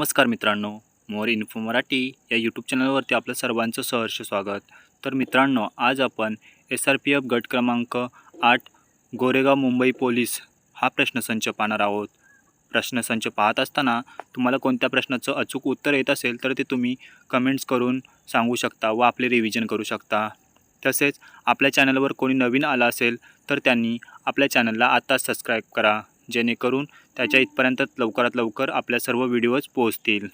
नमस्कार मित्रांनो मोर इन्फो मराठी या यूट्यूब चॅनलवरती आपलं सर्वांचं सहर्ष स्वागत. तर मित्रांनो आज आपण एस आर पी एफ गट क्रमांक आठ गोरेगाव मुंबई पोलीस हा प्रश्नसंच पाहणार आहोत. प्रश्नसंच पाहत असताना तुम्हाला कोणत्या प्रश्नाचं अचूक उत्तर येत असेल तर ते तुम्ही कमेंट्स करून सांगू शकता व आपले रिव्हिजन करू शकता. तसेच आपल्या चॅनलवर कोणी नवीन आला असेल तर त्यांनी आपल्या चॅनलला आत्ताच सबस्क्राईब करा. जेणेकरून त्याच्या इथपर्यंत लवकरात लवकर आपल्या सर्व व्हिडिओज पोहोचतील.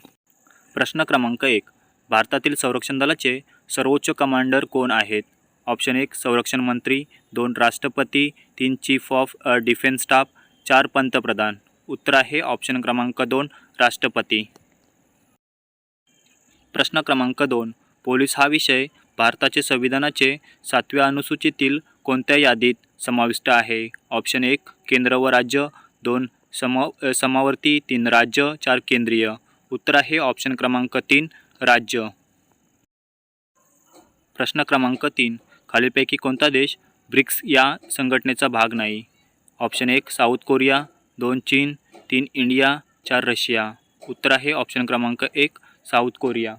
प्रश्न क्रमांक एक. भारतातील संरक्षण दलाचे सर्वोच्च कमांडर कोण आहेत? ऑप्शन एक संरक्षण मंत्री दोन राष्ट्रपती तीन चीफ ऑफ डिफेन्स स्टाफ चार पंतप्रधान. उत्तर आहे ऑप्शन क्रमांक दोन राष्ट्रपती. प्रश्न क्रमांक दोन. पोलीस हा विषय भारताचे संविधानाचे सातव्या अनुसूचीतील कोणत्या यादीत समाविष्ट आहे? ऑप्शन एक केंद्र व राज्य दोन समा समावर्ती तीन राज्य चार केंद्रीय. उत्तर आहे ऑप्शन क्रमांक तीन राज्य. प्रश्न क्रमांक तीन खालीलपैकी कोणता देश ब्रिक्स या संघटनेचा भाग नाही? ऑप्शन एक साऊथ कोरिया. दोन चीन. तीन इंडिया. चार रशिया. उत्तर आहे ऑप्शन क्रमांक एक साऊथ कोरिया.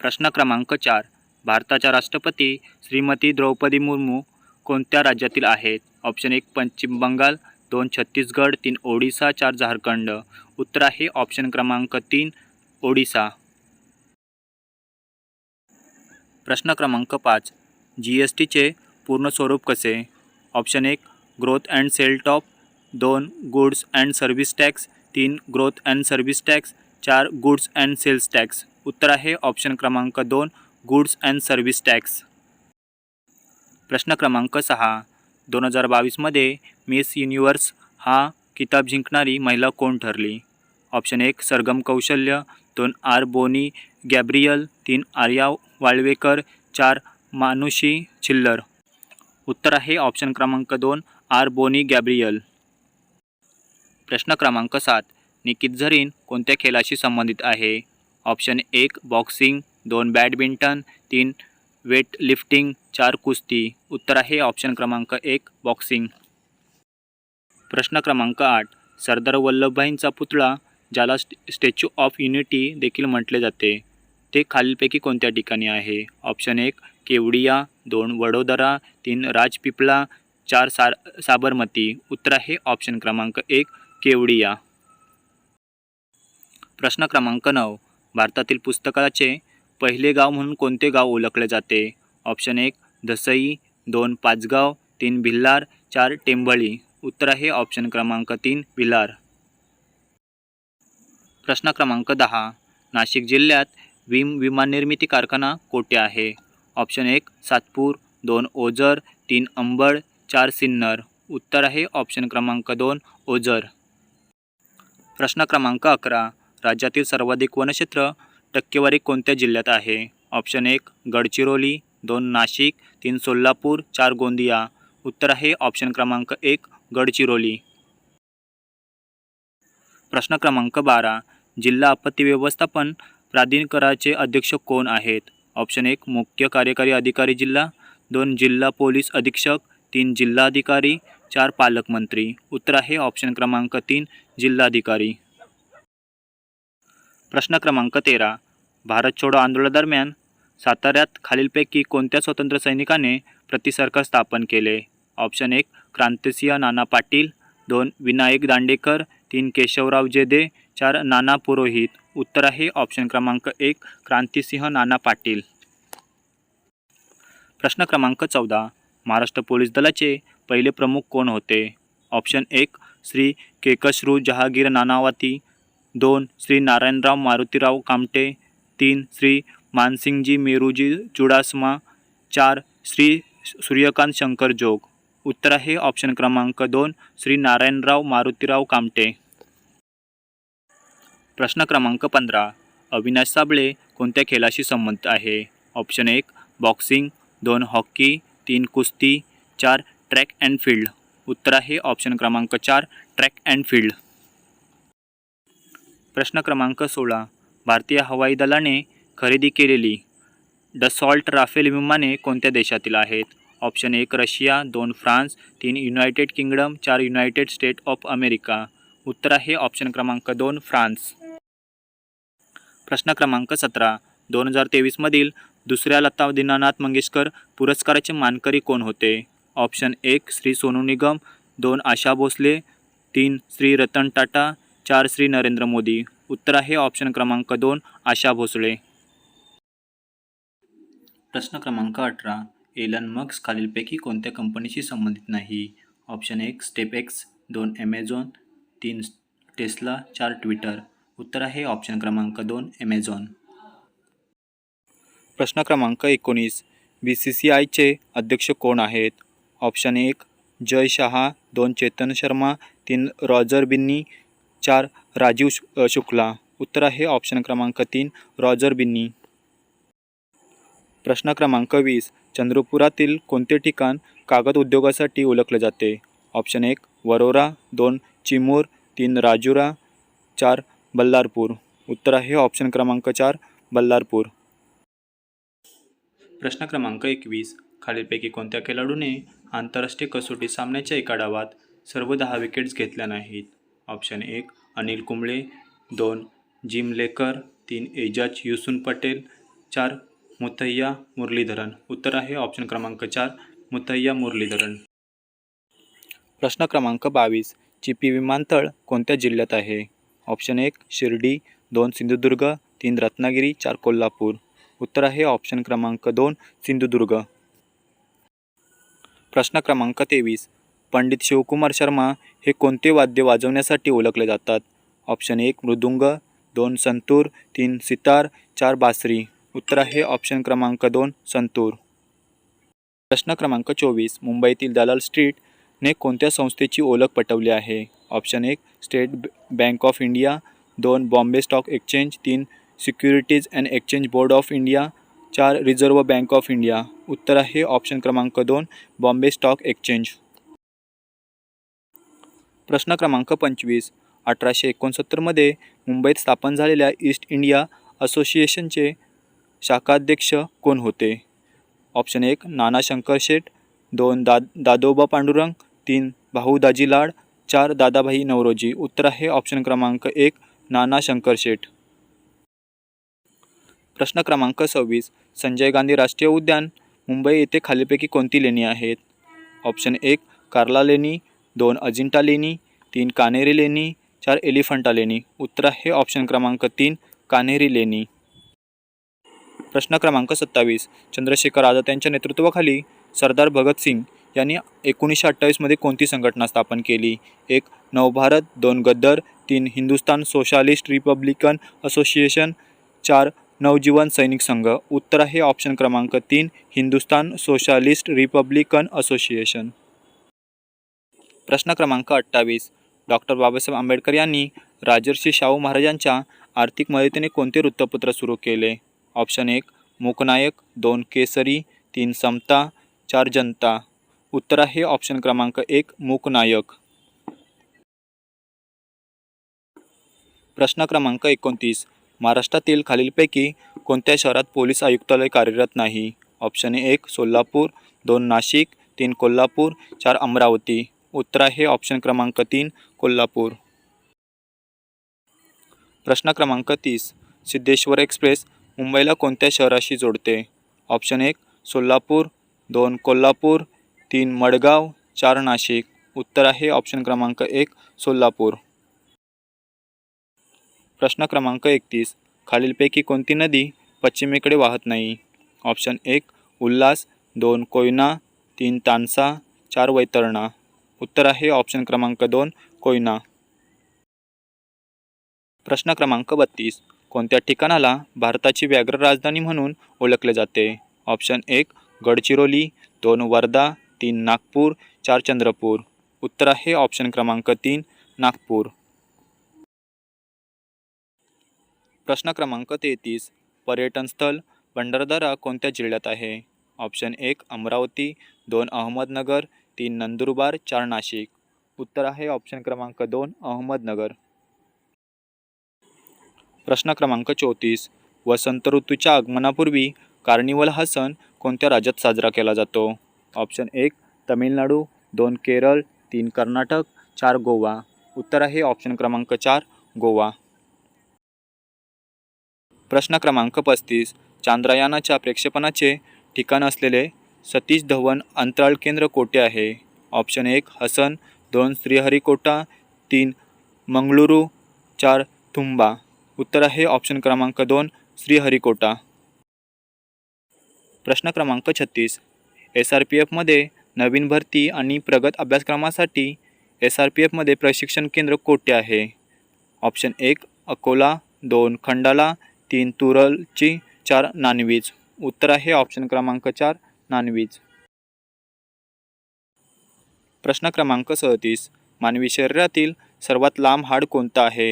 प्रश्न क्रमांक चार भारताच्या राष्ट्रपती श्रीमती द्रौपदी मुर्मू कोणत्या राज्यातील आहेत? ऑप्शन एक पश्चिम बंगाल. दोन छत्तीसगड तीन ओडिसा चार झारखंड. उत्तर आहे ऑप्शन क्रमांक तीन ओडिसा. प्रश्न क्रमांक पाच जी एस टीचे पूर्ण स्वरूप कसे? ऑप्शन एक ग्रोथ अँड सेल टॉप दोन गुड्स अँड सर्व्हिस टॅक्स तीन ग्रोथ अँड सर्व्हिस टॅक्स चार गुड्स अँड सेल्स टॅक्स उत्तर आहे ऑप्शन क्रमांक दोन गुड्स अँड सर्व्हिस टॅक्स प्रश्न क्रमांक सहा दोन हजार बावीसमध्ये मिस युनिवर्स हा किताब जिंकणारी महिला कोण ठरली? ऑप्शन एक सरगम कौशल्य दोन आर बोनी गॅब्रियल तीन आर्या वाळवेकर चार मानुषी छिल्लर. उत्तर आहे ऑप्शन क्रमांक दोन आर बोनी गॅब्रियल. प्रश्न क्रमांक सात निकित झरीन कोणत्या खेळाशी संबंधित आहे? ऑप्शन एक बॉक्सिंग दोन बॅडमिंटन तीन वेट लिफ्टिंग चार कुस्ती. उत्तर आहे ऑप्शन क्रमांक एक बॉक्सिंग. प्रश्न क्रमांक आठ सरदार वल्लभभाईंचा पुतळा ज्याला स्टे स्टॅच्यू ऑफ युनिटी देखील म्हटले जाते. ते खालीलपैकी कोणत्या ठिकाणी आहे? ऑप्शन एक केवडिया दोन वडोदरा तीन राजपिपळा चार सार साबरमती. उत्तर आहे ऑप्शन क्रमांक एक केवडिया. प्रश्न क्रमांक नऊ भारतातील पुस्तकाचे पहिले गाव म्हणून कोणते गाव ओळखले जाते? ऑप्शन एक दसई दोन पाचगाव तीन भिल्लार चार टेंबळी. उत्तर आहे ऑप्शन क्रमांक तीन भिलार प्रश्न क्रमांक दहा. नाशिक जिल्ह्यात विम विमान निर्मिती कारखाना कोठे आहे? ऑप्शन एक सातपूर दोन ओझर तीन अंबड चार सिन्नर. उत्तर आहे ऑप्शन क्रमांक दोन ओझर. प्रश्न क्रमांक अकरा. राज्यातील सर्वाधिक वनक्षेत्र टक्केवारी कोणत्या जिल्ह्यात आहे? ऑप्शन एक गडचिरोली दोन नाशिक तीन सोलापूर चार गोंदिया. उत्तर आहे ऑप्शन क्रमांक एक गडचिरोली. प्रश्न क्रमांक बारा जिल्हा आपत्ती व्यवस्थापन प्राधिकरणाचे अध्यक्ष कोण आहेत? ऑप्शन एक मुख्य कार्यकारी अधिकारी जिल्हा दोन जिल्हा पोलीस अधीक्षक तीन जिल्हाधिकारी चार पालकमंत्री. उत्तर आहे ऑप्शन क्रमांक तीन जिल्हाधिकारी. प्रश्न क्रमांक तेरा. भारत छोडो आंदोलनादरम्यान साताऱ्यात खालीलपैकी कोणत्या स्वतंत्र सैनिकाने प्रतिसरकार स्थापन केले? ऑप्शन एक क्रांतिसिंह नाना पाटील. दोन विनायक दांडेकर. तीन केशवराव जेदे. चार नाना पुरोहित. उत्तर आहे ऑप्शन क्रमांक एक क्रांतिसिंह नाना पाटील. प्रश्न क्रमांक चौदा महाराष्ट्र पोलीस दलाचे पहिले प्रमुख कोण होते? ऑप्शन एक श्री केकश्रू जहागीर नानावती. दोन श्री नारायणराव मारुतीराव कामटे तीन श्री मानसिंगजी मेरूजी चुडासमा चार श्री सूर्यकांत शंकर जोग. उत्तर आहे ऑप्शन क्रमांक दोन श्री नारायणराव मारुतीराव कामटे प्रश्न क्रमांक पंधरा. अविनाश साबळे कोणत्या खेळाशी संबंधित आहे? ऑप्शन एक बॉक्सिंग दोन हॉकी तीन कुस्ती चार ट्रॅक अँड फील्ड उत्तर आहे ऑप्शन क्रमांक चार ट्रॅक अँड फील्ड प्रश्न क्रमांक सोळा. भारतीय हवाई दलाने खरेदी केलेली डसॉल्ट राफेल विमाने कोणत्या देशातील आहेत? ऑप्शन एक रशिया दोन फ्रान्स तीन युनायटेड किंगडम चार युनायटेड स्टेट ऑफ अमेरिका. उत्तर आहे ऑप्शन क्रमांक दोन फ्रान्स. प्रश्न क्रमांक सतरा. दोन हजार तेवीसमधील दुसऱ्या लता दीनानाथ मंगेशकर पुरस्काराचे मानकरी कोण होते? ऑप्शन एक श्री सोनू निगम दोन आशा भोसले तीन श्री रतन टाटा चार श्री नरेंद्र मोदी. उत्तर आहे ऑप्शन क्रमांक दोन आशा भोसले. प्रश्न क्रमांक अठरा एलन मक्स खालीलपैकी कोणत्या कंपनीशी संबंधित नाही? ऑप्शन एक स्टेप एक्स दोन ॲमेझॉन तीन टेस्ला चार ट्विटर. उत्तर आहे ऑप्शन क्रमांक दोन ॲमेझॉन प्रश्न क्रमांक एकोणीस बी सी सी आयचे अध्यक्ष कोण आहेत? ऑप्शन एक जय शहा दोन चेतन शर्मा तीन रॉजर बिन्नी चार राजीव शु शुक्ला. उत्तर आहे ऑप्शन क्रमांक तीन रॉजर बिन्नी. प्रश्न क्रमांक वीस चंद्रपुरातील कोणते ठिकाण कागद उद्योगासाठी ओळखले जाते? ऑप्शन एक वरोरा दोन चिमूर तीन राजुरा चार बल्लारपूर. उत्तर आहे ऑप्शन क्रमांक चार बल्लारपूर. प्रश्न क्रमांक एकवीस खालीलपैकी कोणत्या खेळाडूने आंतरराष्ट्रीय कसोटी सामन्याच्या एका डावात सर्व दहा विकेट्स घेतल्या नाहीत? ऑप्शन एक अनिल कुंबळे. दोन जिम लेकर. तीन एजाज युसून पटेल. चार मुथय्या मुरलीधरन. उत्तर आहे ऑप्शन क्रमांक चार मुथय्या मुरलीधरन. प्रश्न क्रमांक बावीस चिपी विमानतळ कोणत्या जिल्ह्यात आहे? ऑप्शन एक शिर्डी. दोन सिंधुदुर्ग. तीन रत्नागिरी. चार कोल्हापूर. उत्तर आहे ऑप्शन क्रमांक दोन सिंधुदुर्ग. प्रश्न क्रमांक तेवीस पंडित शिवकुमार शर्मा हे कोणते वाद्य वाजवण्यासाठी ओळखले जातात? ऑप्शन एक मृदुंग दोन संतूर तीन सितार चार बासरी. उत्तर आहे ऑप्शन क्रमांक दोन संतूर. प्रश्न क्रमांक चोवीस मुंबईतील दलाल स्ट्रीटने कोणत्या संस्थेची ओळख पटवली आहे? ऑप्शन एक स्टेट बँक ऑफ इंडिया दोन बॉम्बे स्टॉक एक्सचेंज तीन securities and exchange board of India चार रिझर्व्ह बँक ऑफ इंडिया उत्तर आहे ऑप्शन क्रमांक दोन बॉम्बे स्टॉक एक्सचेंज प्रश्न क्रमांक पंचवीस अठराशे एकोणसत्तरमध्ये मुंबईत स्थापन झालेल्या ईस्ट इंडिया असोसिएशनचे शाखाध्यक्ष कोण होते? ऑप्शन एक नाना शंकर शेठ दोन दा दादोबा पांडुरंग तीन भाऊ दाजी लाड चार दादाभाई नवरोजी. उत्तर आहे ऑप्शन क्रमांक एक नाना शंकर शेठ. प्रश्न क्रमांक सव्वीस संजय गांधी राष्ट्रीय उद्यान मुंबई येथे खालीपैकी कोणती लेणी आहेत? ऑप्शन एक कार्ला लेणी दोन अजिंठा लेणी तीन कानेरी लेणी चार एलिफंटा लेणी. उत्तर आहे ऑप्शन क्रमांक तीन कान्हेरी लेणी. प्रश्न क्रमांक सत्तावीस. चंद्रशेखर आझाद यांच्या नेतृत्वाखाली सरदार भगतसिंग यांनी एकोणीसशे अठ्ठावीसमध्ये कोणती संघटना स्थापन केली? एक नवभारत दोन गद्दर तीन हिंदुस्तान सोशालिस्ट रिपब्लिकन असोसिएशन चार नवजीवन सैनिक संघ. उत्तर आहे ऑप्शन क्रमांक तीन हिंदुस्तान सोशालिस्ट रिपब्लिकन असोसिएशन. प्रश्न क्रमांक अठ्ठावीस. डॉक्टर बाबासाहेब आंबेडकर यांनी राजर्षी शाहू महाराजांच्या आर्थिक मदतीने कोणते वृत्तपत्र सुरू केले? ऑप्शन एक मूकनायक दोन केसरी तीन समता चार जनता. उत्तर आहे ऑप्शन क्रमांक एक मूकनायक. प्रश्न क्रमांक एकोणतीस महाराष्ट्रातील खालीलपैकी कोणत्या शहरात पोलीस आयुक्तालय कार्यरत नाही? ऑप्शन एक सोलापूर दोन नाशिक तीन कोल्हापूर चार अमरावती. उत्तर आहे ऑप्शन क्रमांक तीन कोल्हापूर. प्रश्न क्रमांक तीस सिद्धेश्वर एक्सप्रेस मुंबईला कोणत्या शहराशी जोडते? ऑप्शन एक सोलापूर दोन कोल्हापूर तीन मडगाव चार नाशिक. उत्तर आहे ऑप्शन क्रमांक एक सोलापूर. प्रश्न क्रमांक एकतीस खालीलपैकी कोणती नदी पश्चिमेकडे वाहत नाही? ऑप्शन एक उल्हास दोन कोयना तीन तानसा चार वैतरणा. उत्तर आहे ऑप्शन क्रमांक दोन कोयना. प्रश्न क्रमांक बत्तीस कोणत्या ठिकाणाला भारताची व्याघ्र राजधानी म्हणून ओळखले जाते? ऑप्शन एक गडचिरोली दोन वर्धा तीन नागपूर चार चंद्रपूर. उत्तर आहे ऑप्शन क्रमांक तीन नागपूर. प्रश्न क्रमांक तेहतीस पर्यटनस्थळ भंडारदारा कोणत्या जिल्ह्यात आहे? ऑप्शन एक अमरावती दोन अहमदनगर तीन नंदुरबार चार नाशिक. उत्तर आहे ऑप्शन क्रमांक दोन अहमदनगर. प्रश्न क्रमांक चौतीस वसंत ऋतूच्या आगमनापूर्वी कार्निवल हा सण कोणत्या राज्यात साजरा केला जातो? ऑप्शन एक तमिळनाडू दोन केरळ तीन कर्नाटक चार गोवा. उत्तर आहे ऑप्शन क्रमांक चार गोवा. प्रश्न क्रमांक पस्तीस चांद्रयानाच्या प्रेक्षेपणाचे ठिकाण असलेले सतीश धवन अंतराळ केंद्र कोठे आहे. ऑप्शन एक हसन दोन श्रीहरिकोटा तीन मंगळुरू चार तुंबा उत्तर आहे ऑप्शन क्रमांक दोन श्रीहरिकोटा. प्रश्न क्रमांक छत्तीस. एस आर पी एफमध्ये नवीन भरती आणि प्रगत अभ्यासक्रमासाठी एस आर पी एफमध्ये प्रशिक्षण केंद्र कोठे आहे? ऑप्शन एक अकोला दोन खंडाला तीन तुरलची चार नानवीज. उत्तर आहे ऑप्शन क्रमांक चार नॉनव्हेज प्रश्न क्रमांक सदतीस. मानवी शरीरातील सर्वात लांब हाड कोणतं आहे?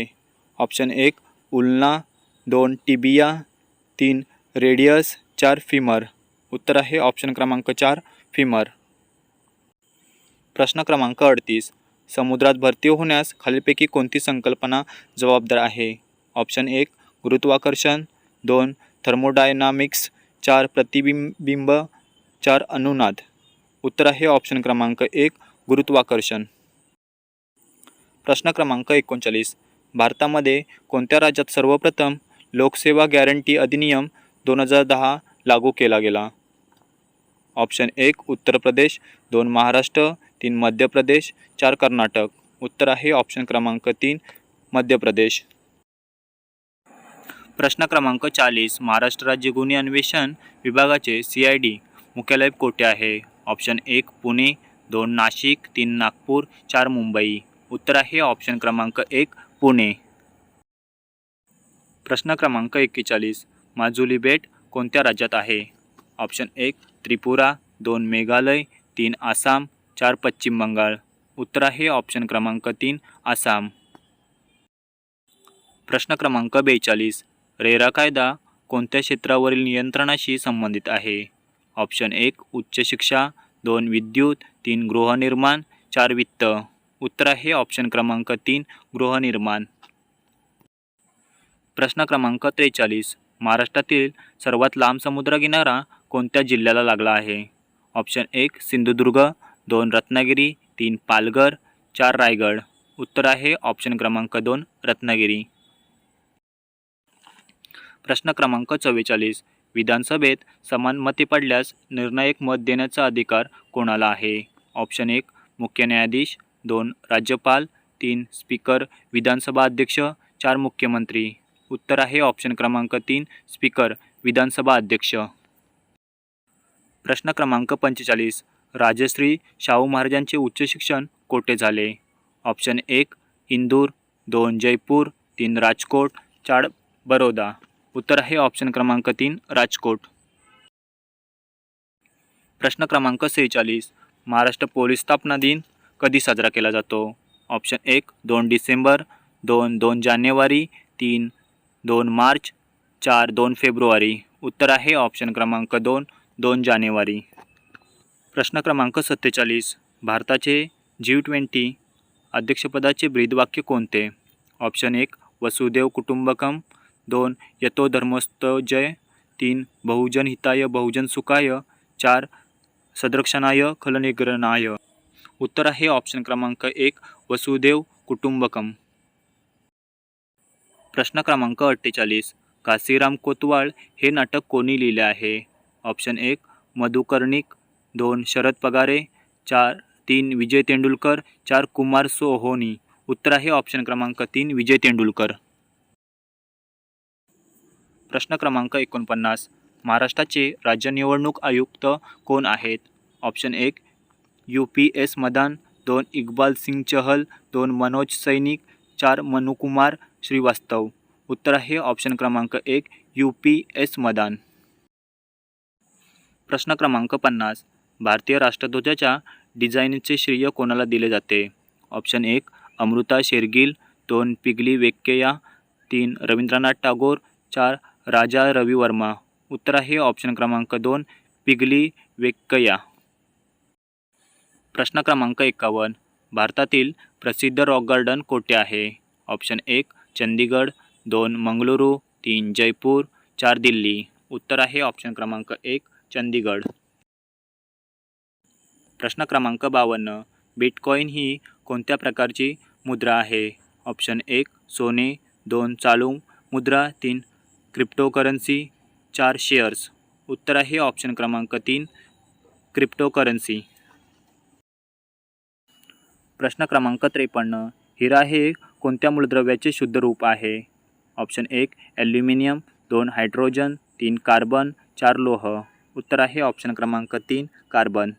ऑप्शन एक उल्ना दोन टिबिया तीन रेडियस चार फिमर. उत्तर आहे ऑप्शन क्रमांक चार फिमर. प्रश्न क्रमांक अडतीस. समुद्रात भरती होण्यास खालीलपैकी कोणती संकल्पना जबाबदार आहे? ऑप्शन एक गुरुत्वाकर्षण. दोन थर्मोडायनामिक्स. चार प्रतिबिंबिंब चार अनुनाद. उत्तर आहे ऑप्शन क्रमांक एक गुरुत्वाकर्षण. प्रश्न क्रमांक एकोणचाळीस. भारतामध्ये कोणत्या राज्यात सर्वप्रथम लोकसेवा गॅरंटी अधिनियम दोन हजार दहा लागू केला गेला? ऑप्शन एक उत्तर प्रदेश दोन महाराष्ट्र तीन मध्य प्रदेश चार कर्नाटक. उत्तर आहे ऑप्शन क्रमांक तीन मध्य प्रदेश. प्रश्न क्रमांक चाळीस महाराष्ट्र राज्य गुन्हे अन्वेषण विभागाचे सी आय डी मुख्यालय कोठे आहे? ऑप्शन एक पुणे दोन नाशिक तीन नागपूर चार मुंबई. उत्तर आहे ऑप्शन क्रमांक एक पुणे. प्रश्न क्रमांक एक्केचाळीस माजुली बेट कोणत्या राज्यात आहे? ऑप्शन एक त्रिपुरा दोन मेघालय तीन आसाम चार पश्चिम बंगाल. उत्तर आहे ऑप्शन क्रमांक तीन आसाम. प्रश्न क्रमांक बेचाळीस रेरा कायदा कोणत्या क्षेत्रावरील नियंत्रणाशी संबंधित आहे? ऑप्शन एक उच्च शिक्षा दोन विद्युत तीन गृहनिर्माण चार वित्त. उत्तर आहे ऑप्शन क्रमांक तीन गृहनिर्माण. प्रश्न क्रमांक त्रेचाळीस. महाराष्ट्रातील सर्वात लांब समुद्रकिनारा कोणत्या जिल्ह्याला लागला आहे? ऑप्शन एक सिंधुदुर्ग दोन रत्नागिरी तीन पालघर चार रायगड. उत्तर आहे ऑप्शन क्रमांक दोन रत्नागिरी. प्रश्न क्रमांक चव्वेचाळीस. विधानसभेत समान मते पडल्यास निर्णायक मत देण्याचा अधिकार कोणाला आहे? ऑप्शन एक मुख्य न्यायाधीश. दोन राज्यपाल. तीन स्पीकर विधानसभा अध्यक्ष. चार मुख्यमंत्री. उत्तर आहे ऑप्शन क्रमांक तीन स्पीकर विधानसभा अध्यक्ष. प्रश्न क्रमांक पंचेचाळीस. राजश्री शाहू महाराजांचे उच्च शिक्षण कोठे झाले? ऑप्शन एक इंदूर. दोन जयपूर. तीन राजकोट. चार बरोदा उत्तर आहे ऑप्शन क्रमांक तीन राजकोट. प्रश्न क्रमांक सेहेचाळीस महाराष्ट्र पोलीस स्थापना दिन कधी साजरा केला जातो? ऑप्शन एक दोन डिसेंबर दोन दोन जानेवारी तीन दोन मार्च चार दोन फेब्रुवारी. उत्तर आहे ऑप्शन क्रमांक दोन दोन जानेवारी. प्रश्न क्रमांक सत्तेचाळीस भारताचे जी ट्वेंटी अध्यक्षपदाचे ब्रीदवाक्य कोणते? ऑप्शन एक वसुदेव कुटुंबकम. दोन यतो धर्मस्थ जय तीन बहुजन हिताय बहुजन सुखाय चार सदरक्षणाय खलनिग्रहणाय. उत्तर आहे ऑप्शन क्रमांक एक वसुदेव कुटुंबकम. प्रश्न क्रमांक अठ्ठेचाळीस काशीराम कोतवाळ हे नाटक कोणी लिहिले आहे? ऑप्शन एक मधुकर्णिक दोन शरद पगारे. चार तीन विजय तेंडुलकर. चार कुमार सोहोनी. उत्तर आहे ऑप्शन क्रमांक तीन विजय तेंडुलकर. प्रश्न क्रमांक एकोणपन्नास. महाराष्ट्राचे राज्य निवडणूक आयुक्त कोण आहेत? ऑप्शन एक यू पी एस मदान दोन इक्बाल सिंग चहल दोन मनोज सैनिक चार मनुकुमार श्रीवास्तव. उत्तर आहे ऑप्शन क्रमांक एक यू पी एस मदान. प्रश्न क्रमांक पन्नास भारतीय राष्ट्रध्वजाच्या डिझाईनचे श्रेय कोणाला दिले जाते? ऑप्शन एक अमृता शेरगिल दोन पिगली वेक्केया तीन रवींद्रनाथ टागोर चार राजा रविवर्मा उत्तरा उत्तर आहे ऑप्शन क्रमांक दोन पिगली वेक्कया प्रश्न क्रमांक एकावन्न भारतातील प्रसिद्ध रॉक गार्डन कोठे आहे? ऑप्शन एक चंदीगड दोन मंगळुरू तीन जयपूर चार दिल्ली. उत्तर आहे ऑप्शन क्रमांक एक चंदीगड प्रश्न क्रमांक बावन्न बिटकॉईन ही कोणत्या प्रकारची मुद्रा आहे? ऑप्शन एक सोने दोन चालू मुद्रा तीन क्रिप्टोकरन्सी चार शेअर्स. उत्तर आहे ऑप्शन क्रमांक तीन क्रिप्टोकरन्सी. प्रश्न क्रमांक त्रेपन्न हिरा हे कोणत्या मूलद्रव्याचे शुद्ध रूप आहे? ऑप्शन एक ॲल्युमिनियम दोन हायड्रोजन तीन कार्बन चार लोह. उत्तर आहे ऑप्शन क्रमांक तीन कार्बन.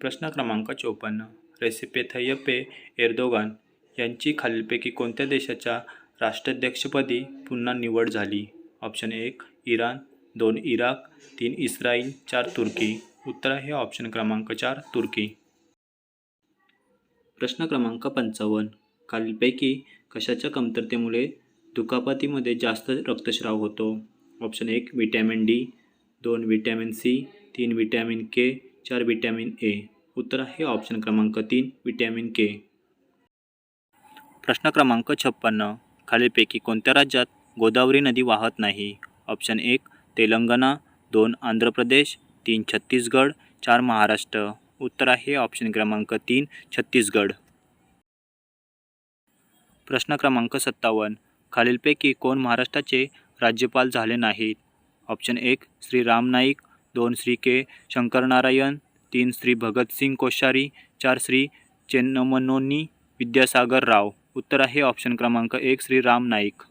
प्रश्न क्रमांक चोपन्न रेसिपे थय्यपे एर्दोगान यांची खालीलपैकी कोणत्या देशाच्या राष्ट्राध्यक्षपदी पुन्हा निवड झाली. ऑप्शन एक इराण दोन इराक तीन इस्राईल चार तुर्की. उत्तर आहे ऑप्शन क्रमांक चार तुर्की. प्रश्न क्रमांक पंचावन्न. खालीलपैकी कशाच्या कमतरतेमुळे दुखापतीमध्ये जास्त रक्तस्राव होतो? ऑप्शन एक विटॅमिन डी. दोन विटॅमिन सी. तीन विटॅमिन के. चार विटॅमिन ए. उत्तर आहे ऑप्शन क्रमांक तीन विटॅमिन के. प्रश्न क्रमांक छप्पन्न. खालीलपैकी कोणत्या राज्यात गोदावरी नदी वाहत नाही? ऑप्शन एक तेलंगणा. दोन आंध्र प्रदेश. तीन छत्तीसगड. चार महाराष्ट्र. उत्तर आहे ऑप्शन क्रमांक तीन छत्तीसगड. प्रश्न क्रमांक सत्तावन्न खालीलपैकी कोण महाराष्ट्राचे राज्यपाल झाले नाहीत? ऑप्शन एक श्री राम नाईक. दोन श्री के शंकरनारायण. तीन श्री भगतसिंग कोश्यारी. चार श्री चेन्नमनोनी विद्यासागर राव. उत्तर आहे ऑप्शन क्रमांक एक श्री राम नाईक.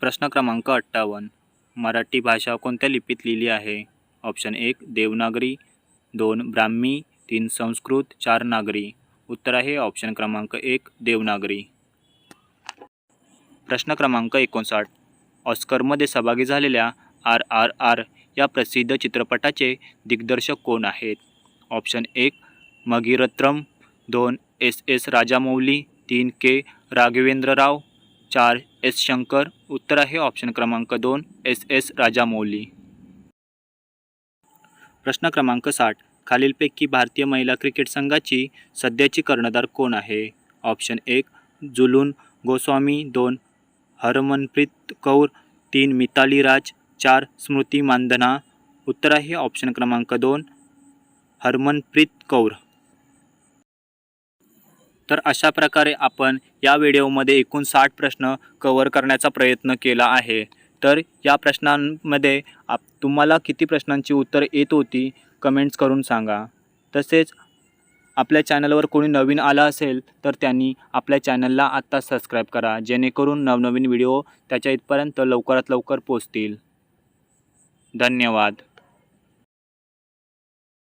प्रश्न क्रमांक अठ्ठावन्न. मराठी भाषा कोणत्या लिपीत लिहिली आहे? ऑप्शन एक देवनागरी. दोन ब्राह्मी. तीन संस्कृत. चार नागरी. उत्तर आहे ऑप्शन क्रमांक एक देवनागरी. प्रश्न क्रमांक एकोणसाठ. ऑस्करमध्ये सहभागी झालेल्या आर आर आर या प्रसिद्ध चित्रपटाचे दिग्दर्शक कोण आहेत? ऑप्शन एक मगिरत्रम. दोन एस एस राजामौली तीन के राघवेंद्रराव चार एस शंकर उत्तर आहे ऑप्शन क्रमांक दोन एस एस राजामौली. प्रश्न क्रमांक साठ खालीलपैकी भारतीय महिला क्रिकेट संघाची सध्याची कर्णधार कोण आहे? ऑप्शन एक जुलून गोस्वामी दोन हरमनप्रीत कौर तीन मिताली राज चार स्मृती मानधना उत्तर आहे ऑप्शन क्रमांक दोन हरमनप्रीत कौर. तर अशा प्रकारे आपण या व्हिडिओमध्ये एकूण साठ प्रश्न कवर करण्याचा प्रयत्न केला आहे. तर या प्रश्नांमध्ये आप तुम्हाला किती प्रश्नांची उत्तरं येत होती कमेंट्स करून सांगा. तसेच आपल्या चॅनलवर कोणी नवीन आला असेल तर त्यांनी आपल्या चॅनलला आत्ता सबस्क्राईब करा. जेणेकरून नवनवीन व्हिडिओ त्याच्या इथपर्यंत लवकरात लवकर पोचतील धन्यवाद.